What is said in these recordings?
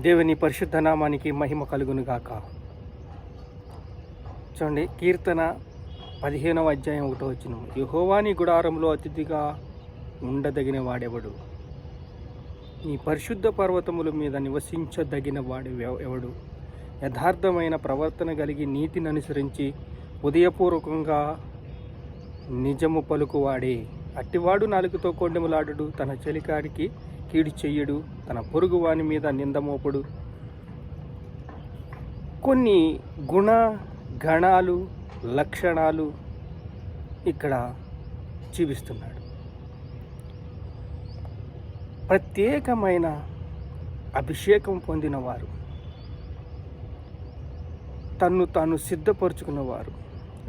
దేవుని పరిశుద్ధ నామానికి మహిమ కలుగును గాక చూడండి కీర్తన పదిహేనవ అధ్యాయం ఒకటో వచ్చిన యహోవాని గుడారంలో అతిథిగా ఉండదగిన వాడెవడు? నీ పరిశుద్ధ పర్వతముల మీద నివసించదగిన వాడు ఎవ- ఎవడు? యథార్థమైన ప్రవర్తన కలిగి నీతిని అనుసరించి ఉదయపూర్వకంగా నిజము పలుకువాడే. అట్టివాడు నాలుగుతో కొండెములాడు తన చెలికాడికి కీడు చెయ్యడు తన పొరుగు వాని మీద నిందమోపడు కొన్ని గుణ గణాలు లక్షణాలు ఇక్కడ చూపిస్తున్నాడు. ప్రత్యేకమైన అభిషేకం పొందినవారు తన్ను తాను సిద్ధపరుచుకున్నవారు.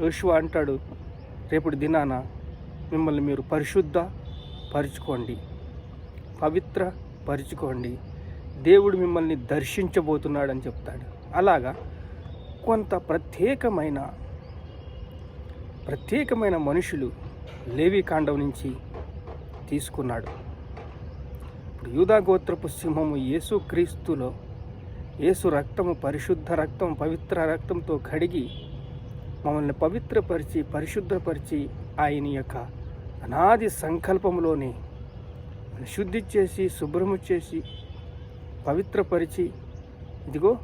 యోశువ అంటాడు రేపటి దినాన మిమ్మల్ని మీరు పరిశుద్ధ పరుచుకోండి పవిత్ర పరుచుకోండి దేవుడు మిమ్మల్ని దర్శించబోతున్నాడని చెప్తాడు. అలాగా కొంత ప్రత్యేకమైన ప్రత్యేకమైన మనుషులు లేవి కాండం నుంచి తీసుకున్నాడు. ఇప్పుడు యూదా గోత్రపు సింహము యేసు క్రీస్తులో యేసు రక్తము పరిశుద్ధ రక్తం పవిత్ర రక్తంతో కడిగి మమ్మల్ని పవిత్రపరిచి పరిశుద్ధపరిచి ఆయన యొక్క అనాది సంకల్పంలోనే శుద్ధి చేసి శుభ్రము చేసి పవిత్రపరిచి ఇదిగో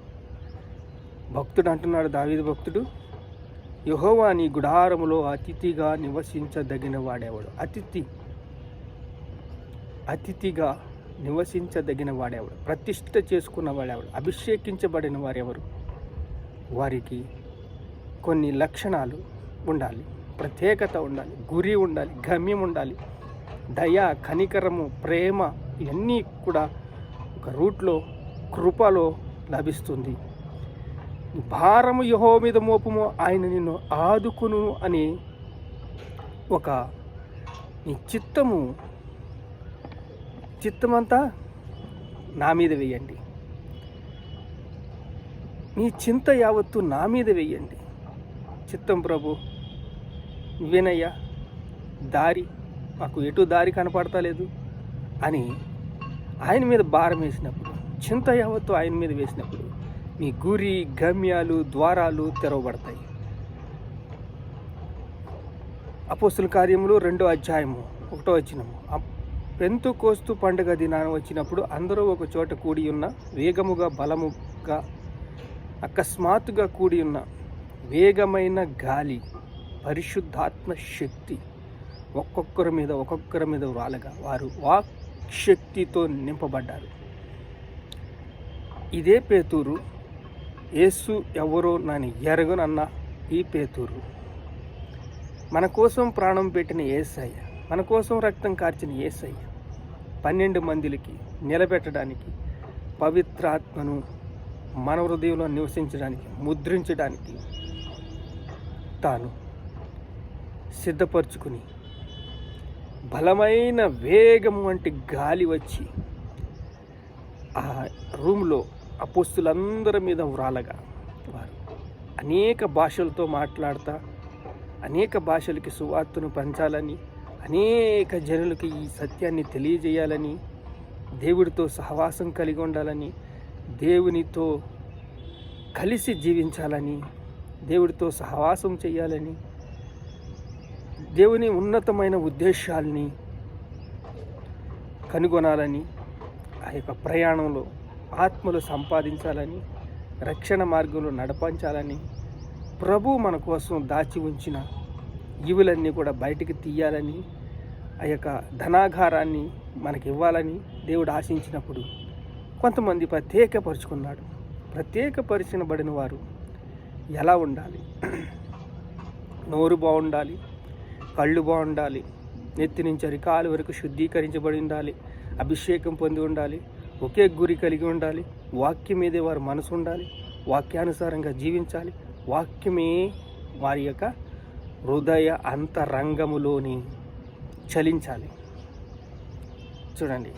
భక్తుడు అంటున్నాడు దావీదు భక్తుడు యహోవా నీ గుడారములో అతిథిగా నివసించదగిన వాడేవాడు అతిథి. అతిథిగా నివసించదగిన వాడేవాడు? ప్రతిష్ట చేసుకున్న వాడేవాడు? అభిషేకించబడిన వారెవరు? వారికి కొన్ని లక్షణాలు ఉండాలి. ప్రత్యేకత ఉండాలి. గురి ఉండాలి. గమ్యం ఉండాలి. దయ కనికరము ప్రేమ ఇవన్నీ కూడా ఒక రూట్లో కృపలో లభిస్తుంది. భారము యహో మీద మోపము ఆయన నిన్ను ఆదుకును అని ఒక నీ చిత్తము చిత్తమంతా నా మీద వేయండి. నీ చింత యావత్తు నా మీద వేయండి. చిత్తం ప్రభు నువ్వేనయ్యా దారి మాకు ఎటు దారి కనపడతలేదు అని ఆయన మీద భారం వేసినప్పుడు చింత యావత్తు ఆయన మీద వేసినప్పుడు మీ గురి గమ్యాలు ద్వారాలు తెరవబడతాయి. అపోస్తుల కార్యములు రెండో అధ్యాయము ఒకటో వచ్చినము పెంతు కోస్తు పండుగ దినాన వచ్చినప్పుడు అందరూ ఒక చోట కూడి ఉన్న వేగముగా బలముగా అకస్మాత్తుగా కూడి ఉన్న వేగమైన గాలి పరిశుద్ధాత్మ శక్తి ఒక్కొక్కరి మీద ఒక్కొక్కరి మీద రాలగా వారు వాక్ శక్తితో నింపబడ్డారు. ఇదే పేతూరు యేసు ఎవరో నన్ను ఎరగనన్న ఈ పేతూరు. మన కోసం ప్రాణం పెట్టిన ఏసయ్య మన కోసం రక్తం కార్చిన ఏసయ్య పన్నెండు మందిలకి నిలబెట్టడానికి పవిత్రాత్మను మన హృదయంలో నివసించడానికి ముద్రించడానికి తాను సిద్ధపరచుకుని బలమైన వేగం వంటి గాలి వచ్చి ఆ రూమ్లో అపోస్తులందరి మీద వ్రాలగా వారు అనేక భాషలతో మాట్లాడతా అనేక భాషలకి సువార్తను పంచాలని అనేక జనులకి ఈ సత్యాన్ని తెలియజేయాలని దేవుడితో సహవాసం కలిగి ఉండాలని దేవునితో కలిసి జీవించాలని దేవుడితో సహవాసం చేయాలని దేవుని ఉన్నతమైన ఉద్దేశాల్ని కనుగొనాలని ఆ యొక్క ప్రయాణంలో ఆత్మలు సంపాదించాలని రక్షణ మార్గంలో నడపంచాలని ప్రభు మన కోసం దాచి ఉంచిన ఇవులన్నీ కూడా బయటికి తీయాలని ఆ యొక్క ధనాగారాన్ని మనకి ఇవ్వాలని దేవుడు ఆశించినప్పుడు కొంతమంది ప్రత్యేకపరుచుకున్నాడు. ప్రత్యేకపరిచినబడిన వారు ఎలా ఉండాలి? నోరు బాగుండాలి కళ్ళు బాగుండాలి. నెత్తి నుంచి అరికాలు వరకు శుద్ధీకరించబడి ఉండాలి. అభిషేకం పొంది ఉండాలి. ఒకే గురి కలిగి ఉండాలి. వాక్యం మీదే వారి మనసు ఉండాలి. వాక్యానుసారంగా జీవించాలి. వాక్యమే వారి యొక్క హృదయ అంతరంగములోని చలించాలి. చూడండి.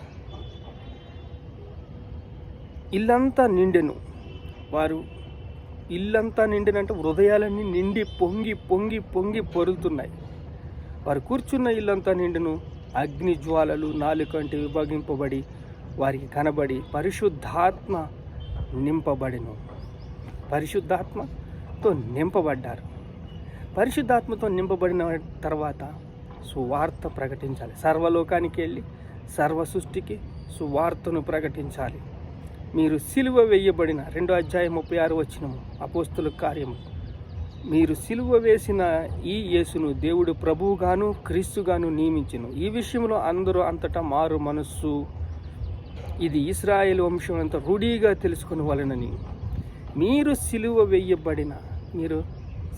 ఇల్లంతా నిండెను. వారు ఇల్లంతా నిండినంటే హృదయాలన్నీ నిండి పొంగి పొంగి పొంగి పొరులుతున్నాయి. వారు కూర్చున్న ఇల్లంతా నిండును. అగ్ని జ్వాలలు నాలుకంటి విభాగింపబడి వారికి కనబడి పరిశుద్ధాత్మ నింపబడిను. పరిశుద్ధాత్మతో నింపబడ్డారు. పరిశుద్ధాత్మతో నింపబడిన తర్వాత సువార్త ప్రకటించాలి. సర్వలోకానికి వెళ్ళి సర్వ సృష్టికి సువార్తను ప్రకటించాలి. మీరు సిలువ వేయబడిన రెండో అధ్యాయం ముప్పై ఆరు వచ్చినము. అపోస్తుల కార్యము. మీరు సిలువ వేసిన ఈ యేసును దేవుడు ప్రభువుగాను క్రీస్తుగాను నియమించును. ఈ విషయంలో అందరూ అంతటా మారు మనస్సు. ఇది ఇస్రాయేల్ వంశం అంత రూఢీగా తెలుసుకుని వలనని. మీరు సిలువ వేయబడిన మీరు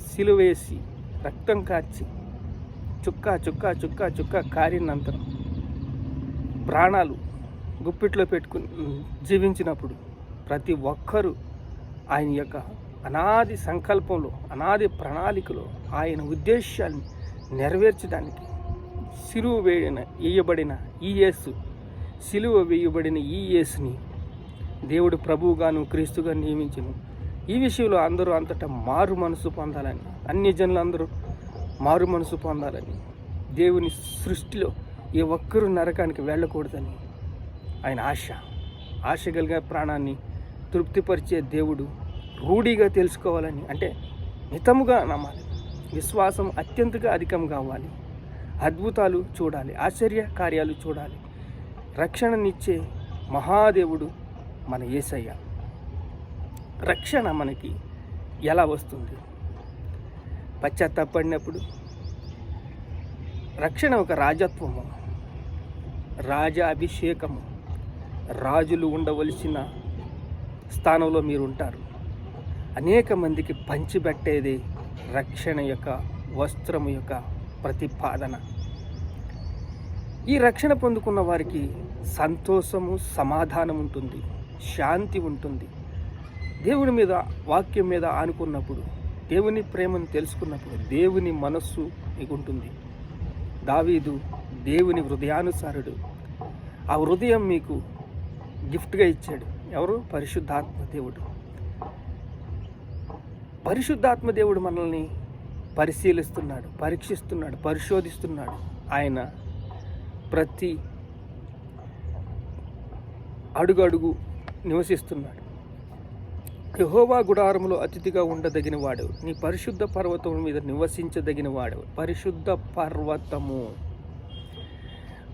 సిలువేసి రక్తం కార్చి చుక్క చుక్క చుక్క చుక్క కారినంతరం ప్రాణాలు గుప్పిట్లో పెట్టుకుని జీవించినప్పుడు ప్రతి ఒక్కరూ ఆయన యొక్క అనాది సంకల్పంలో అనాది ప్రణాళికలో ఆయన ఉద్దేశాన్ని నెరవేర్చడానికి సిలువ వేయన వేయబడిన ఈ యేసు సిలువ వేయబడిన ఈ యేసుని దేవుడు ప్రభువుగాను క్రీస్తుగా నియమించను. ఈ విషయంలో అందరూ అంతటా మారు మనసు పొందాలని అన్ని జనులందరూ మారు మనసు పొందాలని దేవుని సృష్టిలో ఏ ఒక్కరూ నరకానికి వెళ్ళకూడదని ఆయన ఆశ. ఆశ కలిగే ప్రాణాన్ని తృప్తిపరిచే దేవుడు రూఢిగా తెలుసుకోవాలని అంటే మితముగా నమ్మాలి. విశ్వాసం అత్యంతగా అధికం కావాలి. అద్భుతాలు చూడాలి. ఆశ్చర్య కార్యాలు చూడాలి. రక్షణనిచ్చే మహాదేవుడు మన ఏసయ్య. రక్షణ మనకి ఎలా వస్తుంది? పశ్చాత్తాపడినప్పుడు రక్షణ ఒక రాజత్వము. రాజాభిషేకము రాజులు ఉండవలసిన స్థానంలో మీరు ఉంటారు అనేక మందికి పంచిపెట్టేది రక్షణ యొక్క వస్త్రము యొక్క ప్రతిపాదన. ఈ రక్షణ పొందుకున్న వారికి సంతోషము సమాధానం ఉంటుంది శాంతి ఉంటుంది. దేవుని మీద వాక్యం మీద ఆనుకున్నప్పుడు దేవుని ప్రేమను తెలుసుకున్నప్పుడు దేవుని మనస్సు మీకుంటుంది దావీదు దేవుని హృదయానుసారుడు. ఆ హృదయం మీకు గిఫ్ట్గా ఇచ్చాడు. ఎవరు? పరిశుద్ధాత్మ దేవుడు. పరిశుద్ధాత్మ దేవుడు మనల్ని పరిశీలిస్తున్నాడు పరీక్షిస్తున్నాడు పరిశోధిస్తున్నాడు. ఆయన ప్రతి అడుగడుగు నివసిస్తున్నాడు. యహోవా గుడారములో అతిథిగా ఉండదగిన వాడు నీ పరిశుద్ధ పర్వతం మీద నివసించదగిన వాడు పరిశుద్ధ పర్వతము.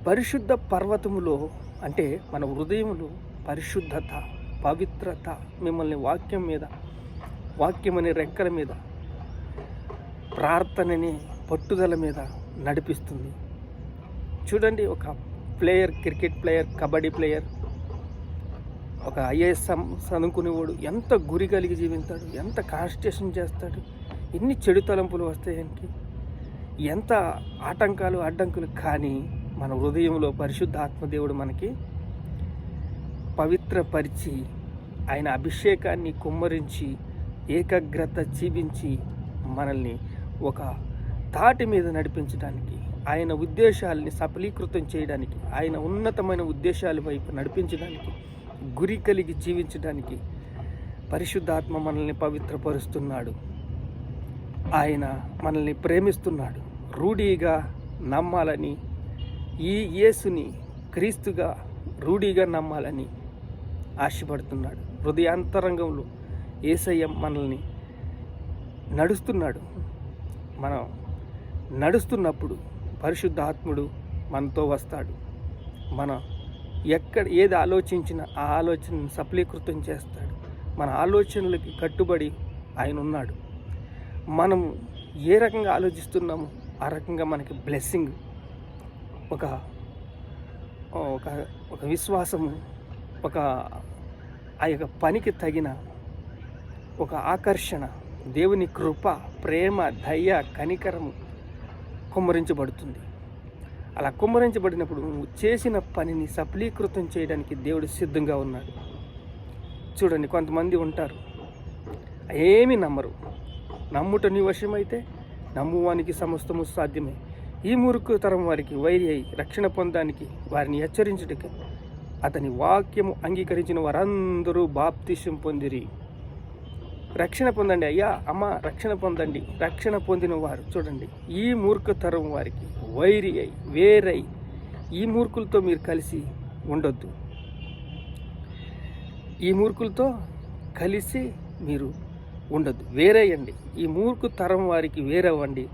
పరిశుద్ధ పర్వతములో అంటే మన హృదయములు పరిశుద్ధత పవిత్రత మిమ్మల్ని వాక్యం మీద వాక్యం అనే రెక్కల మీద ప్రార్థనని పట్టుదల మీద నడిపిస్తుంది. చూడండి ఒక player cricket player kabaddi player ఒక ఐఏఎస్ చదువుకునేవాడు ఎంత గురి కలిగి జీవిస్తాడు ఎంత కాన్స్టేషన్ చేస్తాడు ఎన్ని చెడు తలంపులు వస్తాయనికి ఎంత ఆటంకాలు అడ్డంకులు. కానీ మన హృదయంలో పరిశుద్ధ ఆత్మదేవుడు మనకి పవిత్రపరిచి ఆయన అభిషేకాన్ని కుమ్మరించి ఏకాగ్రత చూపించి మనల్ని ఒక తాటి మీద నడిపించడానికి ఆయన ఉద్దేశాలని సఫలీకృతం చేయడానికి ఆయన ఉన్నతమైన ఉద్దేశాల వైపు నడిపించడానికి గురి కలిగి జీవించడానికి పరిశుద్ధాత్మ మనల్ని పవిత్రపరుస్తున్నాడు. ఆయన మనల్ని ప్రేమిస్తున్నాడు. రూఢీగా నమ్మాలని ఈ యేసుని క్రీస్తుగా రూఢీగా నమ్మాలని ఆశపడుతున్నాడు. హృదయాంతరంగంలో ఏసయ్య మనల్ని నడుస్తున్నాడు. మనం నడుస్తున్నప్పుడు పరిశుద్ధాత్ముడు మనతో వస్తాడు. మనం ఎక్కడ ఏది ఆలోచించినా ఆ ఆలోచనను సఫలీకృతం చేస్తాడు. మన ఆలోచనలకి కట్టుబడి ఆయన ఉన్నాడు మనం ఏ రకంగా ఆలోచిస్తున్నామో ఆ రకంగా మనకి బ్లెస్సింగ్ ఒక ఒక ఒక విశ్వాసము ఒక ఆ యొక్క పనికి తగిన ఒక ఆకర్షణ దేవుని కృప ప్రేమ దయ కనికరము కుమ్మరించబడుతుంది. అలా కుమ్మరించబడినప్పుడు నువ్వు చేసిన పనిని సఫలీకృతం చేయడానికి దేవుడు సిద్ధంగా ఉన్నాడు. చూడండి కొంతమంది ఉంటారు. ఏమి నమ్మరు. నమ్ముట నీ వశమైతే నమ్మువానికి సమస్తము సాధ్యమే. ఈ మురుకు తరం వారికి వైరి అయి రక్షణ పొందడానికి వారిని హెచ్చరించడానికి అతని వాక్యము అంగీకరించిన వారందరూ బాప్తిష్యం పొందిరి. రక్షణ పొందండి అయ్యా. అమ్మ రక్షణ పొందండి. రక్షణ పొందిన వారు చూడండి. ఈ మూర్ఖతరం వారికి వైరి అయి వేరై ఈ మూర్ఖులతో మీరు కలిసి ఉండొద్దు. ఈ మూర్ఖులతో కలిసి మీరు ఉండద్దు. వేరేయండి ఈ మూర్ఖు తరం వారికి వేరవ్వండి.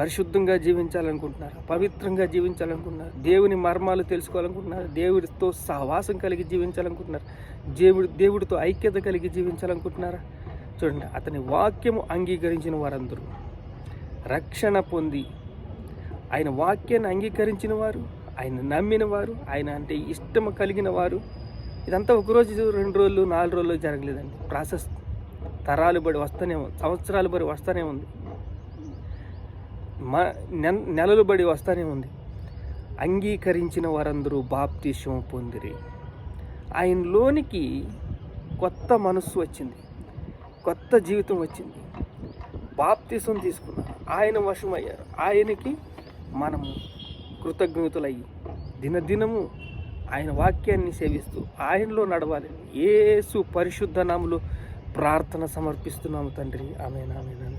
పరిశుద్ధంగా జీవించాలనుకుంటున్నారు పవిత్రంగా జీవించాలనుకుంటున్నారు దేవుని మర్మాలు తెలుసుకోవాలనుకుంటున్నారు దేవుడితో సహవాసం కలిగి జీవించాలనుకుంటున్నారు దేవుడు దేవుడితో ఐక్యత కలిగి జీవించాలనుకుంటున్నారా? చూడండి అతని వాక్యము అంగీకరించిన వారందరూ రక్షణ పొంది ఆయన వాక్యాన్ని అంగీకరించిన వారు ఆయన నమ్మిన వారు ఆయన అంటే ఇష్టం కలిగిన వారు. ఇదంతా ఒక రోజు రెండు రోజులు నాలుగు రోజులు జరగలేదండి. ప్రాసెస్ తరాలు బడి వస్తూనే ఉంది సంవత్సరాలు బడి వస్తూనే ఉంది. మా నె- నెలలు బడి వస్తూనే ఉంది. అంగీకరించిన వారందరూ బాప్తిష్యం పొందిరి. ఆయనలోనికి కొత్త మనస్సు వచ్చింది. కొత్త జీవితం వచ్చింది. బాప్తిసం తీసుకున్నారు ఆయన వశమయ్యారు. ఆయనకి మనము కృతజ్ఞతలయ్యి దినదినము ఆయన వాక్యాన్ని సేవిస్తూ ఆయనలో నడవాలి. ఏసు పరిశుద్ధ నాములు ప్రార్థన సమర్పిస్తున్నాము తండ్రి. ఆమె ఆమె